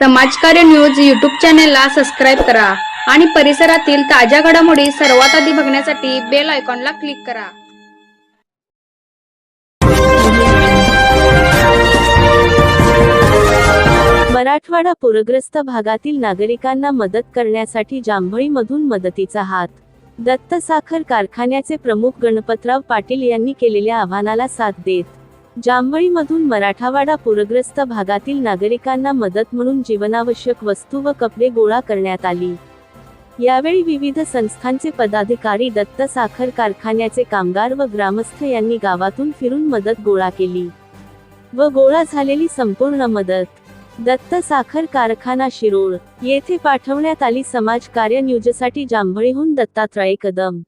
समाजकार्य news YouTube चॅनेलला subscribe करा आणि परिसरातील ताज्या घडामोडी सर्वात आधी बघण्यासाठी बेल आयकॉनला क्लिक करा. मराठवाडा पूरग्रस्त भागातील नागरिकांना मदत करण्यासाठी जांभळीमधून मदतीचा हात. दत्त साखर कारखान्याचे प्रमुख गणपतराव पाटील यांनी केलेल्या आव्हानाला साथ देत जांभळीमधून मराठावाडा पूरग्रस्त भागातील नागरिकांना मदत म्हणून जीवनावश्यक वस्तू व कपडे गोळा करण्यात आली. यावेळी विविध संस्थांचे पदाधिकारी दत्त साखर कारखान्याचे कामगार व ग्रामस्थ यांनी गावातून फिरून मदत गोळा केली. व गोळा झालेली संपूर्ण मदत. दत्त साखर कारखाना शिरोळ येथे पाठवण्यात आली समाज कार्य न्यूजसाठी जांभळीहून दत्तात्रय कदम.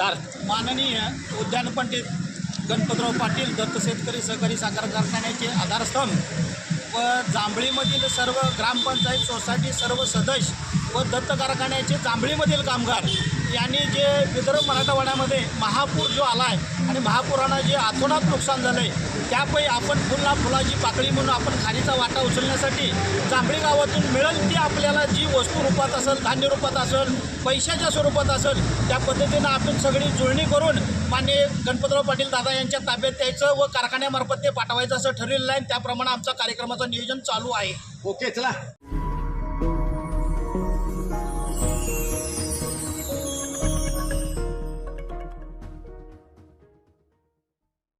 तर माननीय उद्यान पंडित गणपतराव पाटील दत्त शेतकरी सहकारी साखर कारखान्याचे आधारस्तंभ व जांभळीमधील सर्व ग्रामपंचायत सोसायटी सर्व सदस्य व दत्त कारखान्याचे जांभळीमधील कामगार. यांनी जे विदर्भ मराठवाड्यामध्ये महापूर जो आला आहे आणि महापुरानं जे अतोनात नुकसान झालं आहे त्यापैकी आपण फुलना फुलाची पाकळी म्हणून आपण खारीचा वाटा उचलण्यासाठी जांभळी गावातून मिळेल ती आपल्याला जी वस्तू रूपात असेल धान्य रूपात असेल पैशाच्या स्वरूपात असेल त्या पद्धतीनं आपण सगळी जुळणी करून माननीय गणपतराव पाटील दादा यांच्या ताब्यात द्यायचं व कारखान्यामार्फत ते पाठवायचं असं ठरलेलं आहे. त्याप्रमाणे आमचा कार्यक्रमाचं नियोजन चालू आहे. ओके चला.